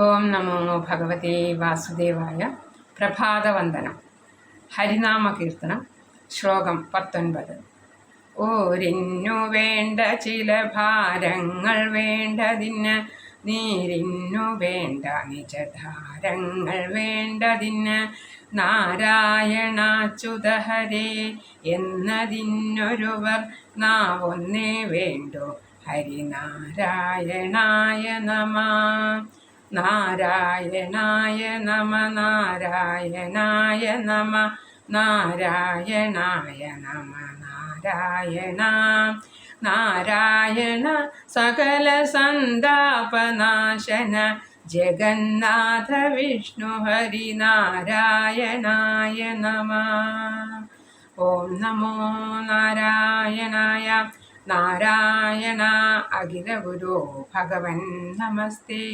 ഓം നമോ ഭഗവതേ വാസുദേവായ പ്രഭാതവന്ദനം. ഹരിനാമ കീർത്തനം ശ്ലോകം പത്തൊൻപത്. ഓരിന്നു വേണ്ട ചില ഭാരങ്ങൾ വേണ്ടതിന് നീരിന്നു വേണ്ട നിജധാരങ്ങൾ വേണ്ടതിന് നാരായണാച്യുതഹരേ എന്നതിനൊരുവർ നാവൊന്നേ വേണ്ടു. ഹരിനാരായണായ നമ. നാരായണായ നമ നാരായണായ നമ നാരായണായ നമ നാരായണ നാരായണ സകല സന്താപനാശന ജഗന്നാഥ വിഷ്ണു ഹരി നാരായണായ നമ. ഓം നമോ നാരായണായ നാരായണ അഖില ഗുരു ഭഗവൻ നമസ്തേ.